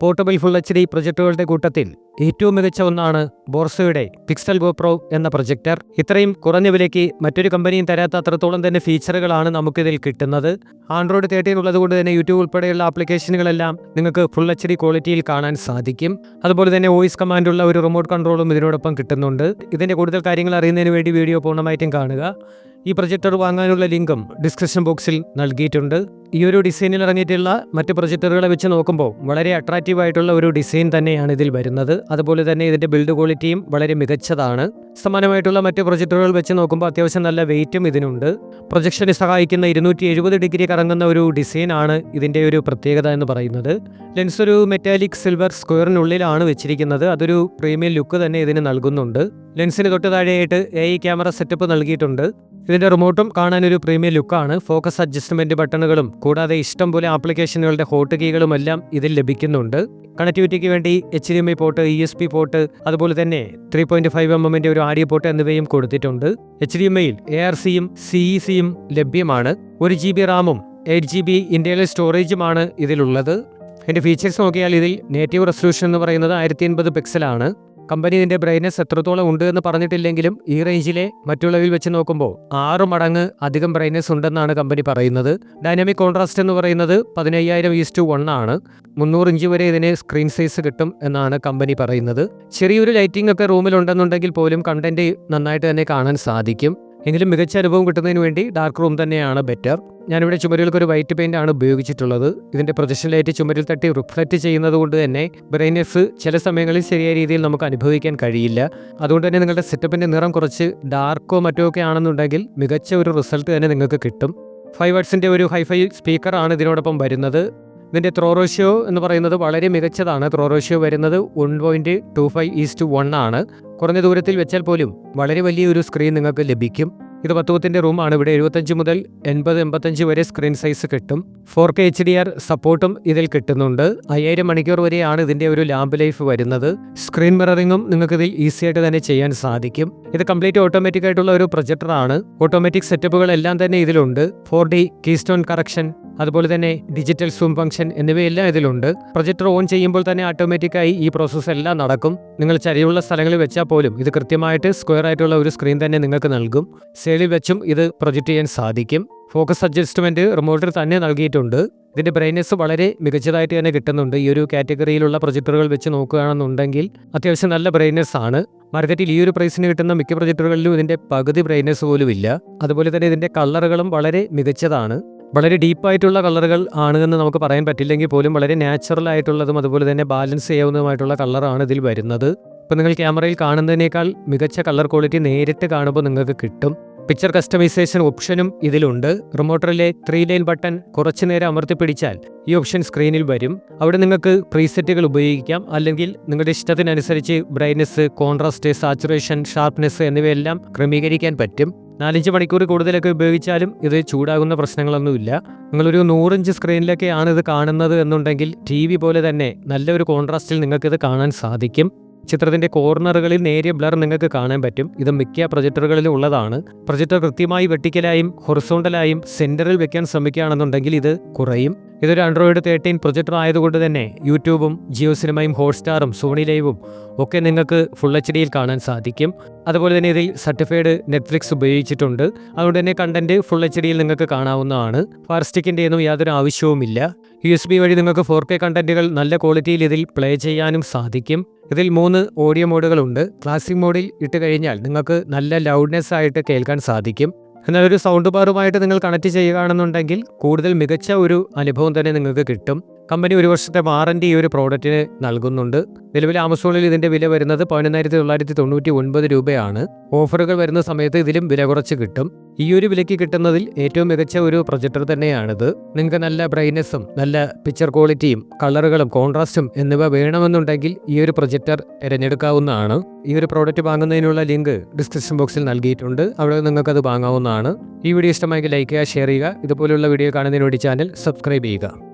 Portable full H D പ്രൊജക്ടുകളുടെ കൂട്ടത്തിൽ ഏറ്റവും മികച്ച ഒന്നാണ് ബോർസോയുടെ പിക്സൽ ഗോപ്രോ എന്ന പ്രൊജക്ടർ. ഇത്രയും കുറഞ്ഞ വിലയ്ക്ക് മറ്റൊരു കമ്പനിയും തരാത്ത അത്രത്തോളം തന്നെ ഫീച്ചറുകളാണ് നമുക്കിതിൽ കിട്ടുന്നത്. ആൻഡ്രോയിഡ് തേർട്ടീൻ ഉള്ളതുകൊണ്ട് തന്നെ യൂട്യൂബ് ഉൾപ്പെടെയുള്ള ആപ്ലിക്കേഷനുകളെല്ലാം നിങ്ങൾക്ക് ഫുൾ എച്ച് ഡി ക്വാളിറ്റിയിൽ കാണാൻ സാധിക്കും. അതുപോലെ തന്നെ വോയിസ് കമാൻഡുള്ള ഒരു റിമോട്ട് കൺട്രോളും ഇതിനോടൊപ്പം കിട്ടുന്നുണ്ട്. ഇതിന്റെ കൂടുതൽ കാര്യങ്ങൾ അറിയുന്നതിന് വേണ്ടി വീഡിയോ പൂർണമായിട്ടും കാണുക. ഈ പ്രൊജക്ടർ വാങ്ങാനുള്ള ലിങ്കും ഡിസ്ക്രിപ്ഷൻ ബോക്സിൽ നൽകിയിട്ടുണ്ട്. ഈ ഒരു ഡിസൈനിൽ ഇറങ്ങിയിട്ടുള്ള മറ്റ് പ്രൊജക്ടറുകളെ വെച്ച് നോക്കുമ്പോൾ വളരെ അട്രാക്റ്റീവ് ആയിട്ടുള്ള ഒരു ഡിസൈൻ തന്നെയാണ് ഇതിൽ വരുന്നത്. അതുപോലെ തന്നെ ഇതിന്റെ ബിൽഡ് ക്വാളിറ്റിയും വളരെ മികച്ചതാണ്. സമാനമായിട്ടുള്ള മറ്റ് പ്രൊജക്ടറുകൾ വെച്ച് നോക്കുമ്പോൾ അത്യാവശ്യം നല്ല വെയിറ്റും ഇതിനുണ്ട്. പ്രൊജക്ഷന് സഹായിക്കുന്ന ഇരുന്നൂറ്റി എഴുപത് ഡിഗ്രി കറങ്ങുന്ന ഒരു ഡിസൈനാണ് ഇതിന്റെ ഒരു പ്രത്യേകത എന്ന് പറയുന്നത്. ലെൻസ് ഒരു മെറ്റാലിക് സിൽവർ സ്ക്വയറിനുള്ളിലാണ് വെച്ചിരിക്കുന്നത്. അതൊരു പ്രീമിയം ലുക്ക് തന്നെ ഇതിന് നൽകുന്നുണ്ട്. ലെൻസിന് തൊട്ട് താഴെയായിട്ട് എ ക്യാമറ സെറ്റപ്പ് നൽകിയിട്ടുണ്ട്. ഇതിന്റെ റിമോട്ടും കാണാൻ ഒരു പ്രീമിയം ലുക്കാണ് ഫോക്കസ് അഡ്ജസ്റ്റ്മെന്റ് ബട്ടണുകളും കൂടാതെ ഇഷ്ടം പോലെ ആപ്ലിക്കേഷനുകളുടെ ഹോട്ട് കീകളും എല്ലാം ഇതിൽ ലഭിക്കുന്നുണ്ട്. കണക്ടിവിറ്റിക്ക് വേണ്ടി H D M I port E S P port അതുപോലെ തന്നെ ത്രീ പോയിന്റ് ഫൈവ് എം എമ്മിന്റെ ഒരു ആഡിയോ പോർട്ട് എന്നിവയും കൊടുത്തിട്ടുണ്ട്. എച്ച് ഡി എം ഐയിൽ എ ആർ സിയും സിഇ സിയും ലഭ്യമാണ്. ഒരു ജി ബി റാമും എയ്റ്റ് ജി ബി ഇന്റേണൽ സ്റ്റോറേജുമാണ് ഇതിലുള്ളത്. എന്റെ ഫീച്ചേഴ്സ് നോക്കിയാൽ ഇതിൽ നേറ്റീവ് റെസൊല്യൂഷൻ എന്ന് പറയുന്നത് ആയിരത്തി എൺപത് പിക്സലാണ് കമ്പനി ഇതിന്റെ ബ്രൈറ്റ്നസ് എത്രത്തോളം ഉണ്ട് എന്ന് പറഞ്ഞിട്ടില്ലെങ്കിലും ഈ റേഞ്ചിലെ മറ്റുള്ളവയിൽ വെച്ച് നോക്കുമ്പോൾ ആറ് മടങ്ങ് അധികം ബ്രൈറ്റ്നസ് ഉണ്ടെന്നാണ് കമ്പനി പറയുന്നത്. ഡൈനാമിക് കോൺട്രാസ്റ്റ് എന്ന് പറയുന്നത് പതിനയ്യായിരം ഈസ്റ്റ് വൺ ആണ്. മുന്നൂറ് ഇഞ്ച് വരെ ഇതിന് സ്ക്രീൻ സൈസ് കിട്ടും എന്നാണ് കമ്പനി പറയുന്നത്. ചെറിയൊരു ലൈറ്റിംഗ് ഒക്കെ റൂമിൽ ഉണ്ടെന്നുണ്ടെങ്കിൽ പോലും കണ്ടന്റ് നന്നായിട്ട് തന്നെ കാണാൻ സാധിക്കും. എങ്കിലും മികച്ച അനുഭവം കിട്ടുന്നതിന് വേണ്ടി ഡാർക്ക് റൂം തന്നെയാണ് ബെറ്റർ ഞാനിവിടെ ചുമരുകൾക്ക് ഒരു വൈറ്റ് പെയിന്റ് ആണ് ഉപയോഗിച്ചിട്ടുള്ളത്. ഇതിന്റെ പ്രൊജക്ഷൻ ലൈറ്റ് ചുമരിൽ തട്ടി റിഫ്ലക്റ്റ് ചെയ്യുന്നത് കൊണ്ട് തന്നെ ബ്രൈനസ് ചില സമയങ്ങളിൽ ശരിയായ രീതിയിൽ നമുക്ക് അനുഭവിക്കാൻ കഴിയില്ല. അതുകൊണ്ട് തന്നെ നിങ്ങളുടെ സെറ്റപ്പിന്റെ നിറം കുറച്ച് ഡാർക്കോ മറ്റോ ഒക്കെ ആണെന്നുണ്ടെങ്കിൽ മികച്ച ഒരു റിസൾട്ട് തന്നെ നിങ്ങൾക്ക് കിട്ടും. ഫൈവ് വാട്സിന്റെ ഒരു ഹൈഫൈ സ്പീക്കറാണ് ഇതിനോടൊപ്പം വരുന്നത്. ഇതിന്റെ ത്രോ റേഷ്യോ എന്ന് പറയുന്നത് വളരെ മികച്ചതാണ്. ത്രോ റേഷ്യോ വരുന്നത് one point two five is to one ആണ്. കുറഞ്ഞ ദൂരത്തിൽ വെച്ചാൽ പോലും വളരെ വലിയൊരു സ്ക്രീൻ നിങ്ങൾക്ക് ലഭിക്കും. ഇത് പത്തുപത്തിന്റെ റൂമാണ് ഇവിടെ. എഴുപത്തഞ്ച് മുതൽ എൺപത് എൺപത്തഞ്ച് വരെ സ്ക്രീൻ സൈസ് കിട്ടും. Four K H D R സപ്പോർട്ടും ഇതിൽ കിട്ടുന്നുണ്ട്. അയ്യായിരം മണിക്കൂർ വരെയാണ് ഇതിന്റെ ഒരു ലാമ്പ് ലൈഫ് വരുന്നത്. സ്ക്രീൻ മിററിങ്ങും നിങ്ങൾക്കിതിൽ ഈസിയായിട്ട് തന്നെ ചെയ്യാൻ സാധിക്കും. ഇത് കംപ്ലീറ്റ് ഓട്ടോമാറ്റിക് ആയിട്ടുള്ള ഒരു പ്രൊജക്ടറാണ് ഓട്ടോമാറ്റിക് സെറ്റപ്പുകളെല്ലാം തന്നെ ഇതിലുണ്ട്. ഫോർ ഡി കീസ്റ്റോൺ കറക്ഷൻ അതുപോലെ തന്നെ ഡിജിറ്റൽ സൂം ഫംഗ്ഷൻ എന്നിവയെല്ലാം ഇതിലുണ്ട്. പ്രൊജക്ടർ ഓൺ ചെയ്യുമ്പോൾ തന്നെ ഓട്ടോമാറ്റിക്കായി ഈ പ്രോസസ്സ് എല്ലാം നടക്കും. നിങ്ങൾ ചരിവുള്ള സ്ഥലങ്ങളിൽ വെച്ചാൽ പോലും ഇത് കൃത്യമായിട്ട് സ്ക്വയർ ആയിട്ടുള്ള ഒരു സ്ക്രീൻ തന്നെ നിങ്ങൾക്ക് നൽകും. സേളിൽ വെച്ചും ഇത് പ്രൊജക്ട് ചെയ്യാൻ സാധിക്കും. ഫോക്കസ് അഡ്ജസ്റ്റ്മെന്റ് റിമോട്ടിൽ തന്നെ നൽകിയിട്ടുണ്ട്. ഇതിന്റെ ബ്രൈറ്റ്നസ് വളരെ മികച്ചതായിട്ട് തന്നെ കിട്ടുന്നുണ്ട്. ഈ ഒരു കാറ്റഗറിയിലുള്ള പ്രൊജക്ടറുകൾ വെച്ച് നോക്കുകയാണെന്നുണ്ടെങ്കിൽ അത്യാവശ്യം നല്ല ബ്രൈറ്റ്നസ് ആണ്. മാർക്കറ്റിൽ ഈ ഒരു പ്രൈസിന് കിട്ടുന്ന മിക്ക പ്രൊജക്ടറുകളിലും ഇതിന്റെ പകുതി ബ്രൈറ്റ്നസ് പോലും ഇല്ല. അതുപോലെ തന്നെ ഇതിന്റെ കളറുകളും വളരെ മികച്ചതാണ്. വളരെ ഡീപ്പായിട്ടുള്ള കളറുകൾ ആണ് എന്ന് നമുക്ക് പറയാൻ പറ്റില്ലെങ്കിൽ പോലും വളരെ നാച്ചുറൽ ആയിട്ടുള്ളതും അതുപോലെ തന്നെ ബാലൻസ് ചെയ്യാവുന്നതുമായിട്ടുള്ള കളറാണ് ഇതിൽ വരുന്നത്. ഇപ്പം നിങ്ങൾ ക്യാമറയിൽ കാണുന്നതിനേക്കാൾ മികച്ച കളർ ക്വാളിറ്റി നേരിട്ട് കാണുമ്പോൾ നിങ്ങൾക്ക് കിട്ടും. പിക്ചർ കസ്റ്റമൈസേഷൻ ഓപ്ഷനും ഇതിലുണ്ട്. റിമോട്ടറിലെ ത്രീ ലൈൻ ബട്ടൺ കുറച്ചു നേരം അമർത്തി പിടിച്ചാൽ ഈ ഓപ്ഷൻ സ്ക്രീനിൽ വരും. അവിടെ നിങ്ങൾക്ക് പ്രീസെറ്റുകൾ ഉപയോഗിക്കാം. അല്ലെങ്കിൽ നിങ്ങളുടെ ഇഷ്ടത്തിനനുസരിച്ച് ബ്രൈറ്റ്നസ് കോൺട്രാസ്റ്റ് സാച്ചുറേഷൻ ഷാർപ്നെസ് എന്നിവയെല്ലാം ക്രമീകരിക്കാൻ പറ്റും. നാലഞ്ച് മണിക്കൂർ കൂടുതലൊക്കെ ഉപയോഗിച്ചാലും ഇത് ചൂടാകുന്ന പ്രശ്നങ്ങളൊന്നുമില്ല. നിങ്ങളൊരു നൂറിഞ്ച് സ്ക്രീനിലൊക്കെയാണ് ഇത് കാണുന്നത് എന്നുണ്ടെങ്കിൽ ടി വി പോലെ തന്നെ നല്ലൊരു കോൺട്രാസ്റ്റിൽ നിങ്ങൾക്കിത് കാണാൻ സാധിക്കും. ചിത്രത്തിന്റെ കോർണറുകളിൽ നേരിയ ബ്ലർ നിങ്ങൾക്ക് കാണാൻ പറ്റും. ഇത് മിക്ക പ്രൊജക്ടറുകളിലും ഉള്ളതാണ്. പ്രൊജക്ടർ കൃത്യമായി വെട്ടിക്കലായും ഹൊറിസോണ്ടലായും സെന്ററിൽ വെക്കാൻ ശ്രമിക്കുകയാണെന്നുണ്ടെങ്കിൽ ഇത് കുറയും. ഇതൊരു ആൻഡ്രോയിഡ് തേർട്ടീൻ പ്രൊജക്ടർ ആയതുകൊണ്ട് തന്നെ യൂട്യൂബും ജിയോ സിനിമയും ഹോട്ട്സ്റ്റാറും സോണി ലൈവും ഒക്കെ നിങ്ങൾക്ക് ഫുൾ എച്ച് ഡിയിൽ കാണാൻ സാധിക്കും. അതുപോലെ തന്നെ ഇതിൽ സർട്ടിഫൈഡ് നെറ്റ്ഫ്ലിക്സ് ഉപയോഗിച്ചിട്ടുണ്ട്. അതുകൊണ്ട് തന്നെ കണ്ടന്റ് ഫുൾ എച്ച് ഡിയിൽ നിങ്ങൾക്ക് കാണാവുന്നതാണ്. ഫാർസ്റ്റിക്കിന്റെ ഒന്നും യാതൊരു ആവശ്യവുമില്ല. യു എസ് ബി വഴി നിങ്ങൾക്ക് ഫോർ കെ കണ്ടന്റുകൾ നല്ല ക്വാളിറ്റിയിൽ ഇതിൽ പ്ലേ ചെയ്യാനും സാധിക്കും. ഇതിൽ മൂന്ന് ഓഡിയോ മോഡുകളുണ്ട് ക്ലാസിക് മോഡിൽ ഇട്ട് കഴിഞ്ഞാൽ നിങ്ങൾക്ക് നല്ല ലൗഡ്നെസ് ആയിട്ട് കേൾക്കാൻ സാധിക്കും. എന്നാൽ ഒരു സൗണ്ട് ബാറുമായിട്ട് നിങ്ങൾ കണക്ട് ചെയ്യുകയാണെന്നുണ്ടെങ്കിൽ കൂടുതൽ മികച്ച ഒരു അനുഭവം തന്നെ നിങ്ങൾക്ക് കിട്ടും. കമ്പനി ഒരു വർഷത്തെ വാറന്റി ഈ ഒരു പ്രോഡക്റ്റിന് നൽകുന്നുണ്ട്. നിലവിൽ ആമസോണിൽ ഇതിന്റെ വില വരുന്നത് പതിനൊന്നായിരത്തി തൊള്ളായിരത്തി തൊണ്ണൂറ്റി ഒൻപത് രൂപയാണ്. ഓഫറുകൾ വരുന്ന സമയത്ത് ഇതിലും വില കുറച്ച് കിട്ടും. ഈ ഒരു വിലയ്ക്ക് കിട്ടുന്നതിൽ ഏറ്റവും മികച്ച ഒരു പ്രൊജക്ടർ തന്നെയാണിത്. നിങ്ങൾക്ക് നല്ല ബ്രൈറ്റ്നസ്സും നല്ല പിക്ചർ ക്വാളിറ്റിയും കളറുകളും കോൺട്രാസ്റ്റും എന്നിവ വേണമെന്നുണ്ടെങ്കിൽ ഈ ഒരു പ്രൊജക്ടർ തിരഞ്ഞെടുക്കാവുന്നതാണ്. ഈ ഒരു പ്രോഡക്റ്റ് വാങ്ങുന്നതിനുള്ള ലിങ്ക് ഡിസ്ക്രിപ്ഷൻ ബോക്സിൽ നൽകിയിട്ടുണ്ട്. അവിടെ നിങ്ങൾക്കത് വാങ്ങാവുന്നതാണ്. ഈ വീഡിയോ ഇഷ്ടമായെങ്കിൽ ലൈക്ക് ചെയ്യുക ഷെയർ ചെയ്യുക. ഇതുപോലുള്ള വീഡിയോ കാണുന്നതിന് വേണ്ടി ചാനൽ സബ്സ്ക്രൈബ് ചെയ്യുക.